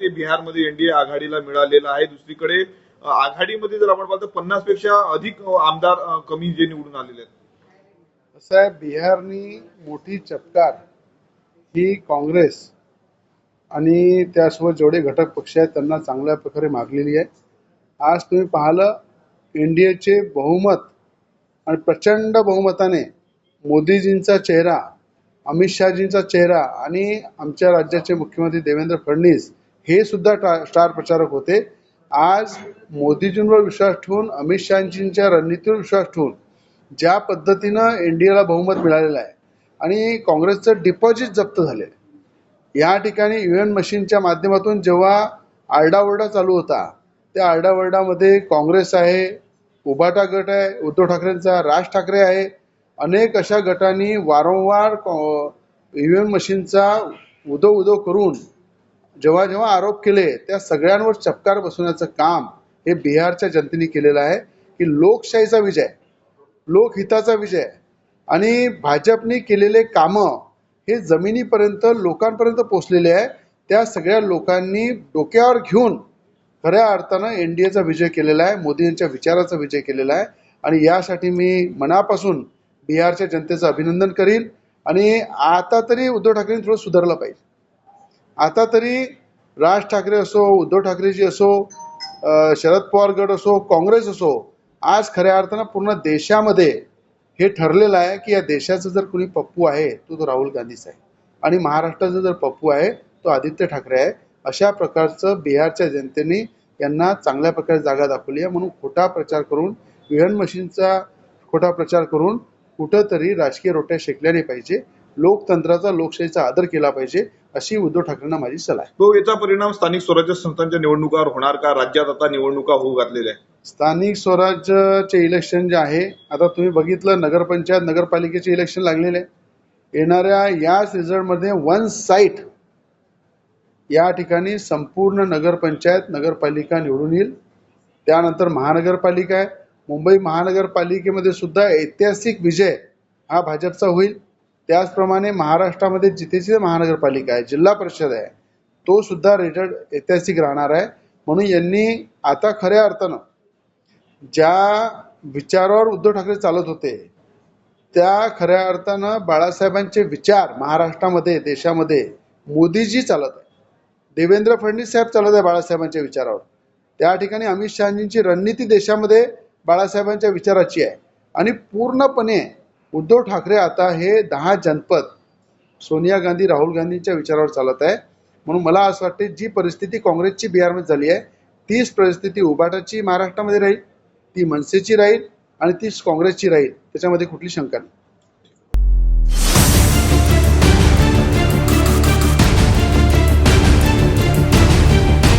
ते बिहारमध्ये एनडीए आघाडीला मिळालेलं आहे. दुसरीकडे आघाडीमध्ये जर आपण पाहतो पन्नासपेक्षा अधिक आमदार कमी जे निवडून आलेले आहेत. असं आहे बिहारनी मोठी चपकार ही काँग्रेस आणि त्यासोबत जेवढे घटक पक्ष आहेत त्यांना चांगल्या प्रकारे मागलेली आहे. आज तुम्ही पाहिलं एनडीएचे बहुमत आणि प्रचंड बहुमताने मोदीजींचा चेहरा अमित शहाजींचा चेहरा आणि आमच्या राज्याचे मुख्यमंत्री देवेंद्र फडणवीस हे सुद्धा टा- स्टार प्रचारक होते. आज मोदीजींवर विश्वास ठेवून अमित शहाजींच्या रणनीतीवर विश्वास ठेवून ज्या पद्धतीनं एनडीएला बहुमत मिळालेलं आहे आणि काँग्रेसचं डिपॉझिट जप्त झालेलं आहे या ठिकाणी युएन मशीनच्या माध्यमातून जेव्हा आरडाओरडा चालू होता त्या आरडाओरडामध्ये काँग्रेस आहे उभाटा गट आहे उद्धव ठाकरेंचा राज ठाकरे आहे अनेक अशा गटांनी वारंवार युएन मशीनचा उदो उदो करून जेव्हा जेव्हा आरोप केले त्या सगळ्यांवर चपकार बसवण्याचं काम हे बिहारच्या जनतेने केलेलं आहे की लोकशाहीचा विजय लोकहिताचा विजय आणि भाजपने केलेले कामं हे जमिनीपर्यंत लोकांपर्यंत पोचलेले आहे. त्या सगळ्या लोकांनी डोक्यावर घेऊन खऱ्या अर्थानं एन डी एचा विजय केलेला आहे मोदी यांच्या विचाराचा विजय केलेला आहे. आणि यासाठी मी मनापासून बिहारच्या जनतेचं अभिनंदन करीन आणि आता तरी उद्धव ठाकरेंनी थोडं सुधारलं पाहिजे. आता तरी राज ठाकरे असो उद्धव ठाकरेजी असो शरद पवार गट असो काँग्रेस असो आज खऱ्या अर्थानं पूर्ण देशामध्ये हे ठरलेलं आहे की या देशाचं जर कुणी पप्पू आहे तो तो राहुल गांधीच आहे आणि महाराष्ट्राचा जर पप्पू आहे तो आदित्य ठाकरे आहे. अशा प्रकारचं बिहारच्या जनतेने यांना चांगल्या प्रकारे जागा दाखवली आहे. म्हणून खोटा प्रचार करून विहन मशीनचा खोटा प्रचार करून कुठंतरी राजकीय रोट्या शेकल्या नाही पाहिजे. लोकतंत्राचा लोकशाहीचा आदर केला पाहिजे अशी उद्धव ठाकरेंना माझी सलाह आहे. याचा परिणाम स्थानिक स्वराज्य संस्थांच्या निवडणुकावर होणार का? राज्यात आता निवडणुका होऊ घातलेल्या आहेत. स्थानिक स्वराज्यचे इलेक्शन जे आहे आता तुम्ही बघितलं नगरपंचायत नगरपालिकेचे इलेक्शन लागलेले आहे. येणाऱ्या याच रिझल्टमध्ये वन साईट या ठिकाणी संपूर्ण नगरपंचायत नगरपालिका निवडून येईल. त्यानंतर महानगरपालिका आहे. मुंबई महानगरपालिकेमध्ये सुद्धा ऐतिहासिक विजय हा भाजपचा होईल. त्याचप्रमाणे महाराष्ट्रामध्ये जिथे जिथे महानगरपालिका आहे जिल्हा परिषद आहे तो सुद्धा रेटेड ऐतिहासिक राहणार आहे. म्हणून यांनी आता खऱ्या अर्थानं ज्या विचारावर उद्धव ठाकरे चालत होते त्या खऱ्या अर्थानं बाळासाहेबांचे विचार महाराष्ट्रामध्ये देशामध्ये मोदीजी चालत आहे देवेंद्र फडणवीस साहेब चालत आहे बाळासाहेबांच्या विचारावर. त्या ठिकाणी अमित शहाजींची रणनीती देशामध्ये बाळासाहेबांच्या विचाराची आहे. आणि पूर्णपणे उद्धव ठाकरे आता हे दहा जनपद सोनिया गांधी राहुल गांधींच्या विचारावर चालत आहे. म्हणून मला असं वाटते जी परिस्थिती काँग्रेसची बिहारमध्ये झाली आहे तीच परिस्थिती उबाटाची महाराष्ट्रामध्ये राहील ती मनसेची राहील आणि तीच काँग्रेसची राहील त्याच्यामध्ये कुठली शंका नाही.